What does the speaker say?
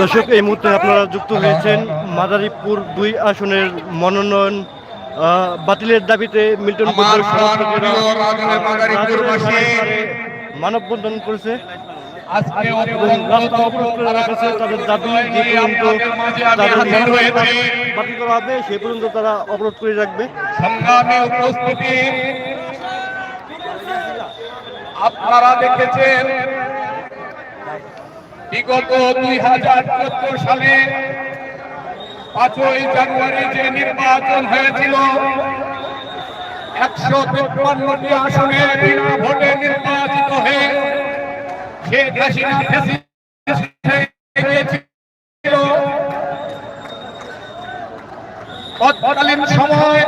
দর্শক এই মুহূর্তে আপনারা যুক্ত হয়েছেন মাদারীপুর দুই আসনের মনোনয়ন বাতিলের দাবিতে মিল্টন। মানববন্ধন করেছে তাদের দাবি। বাতিল করা হবে সে পর্যন্ত তারা অবরোধ করে রাখবে আপনারা দেখেছেন বিগত দুই হাজার চোদ্দ সালে পাঁচই জানুয়ারি যে নির্বাচন হয়েছিল, একশো তেপ্পান্নটি আসনে বিনা ভোটে নির্বাচিত হয়ে শেখ সময়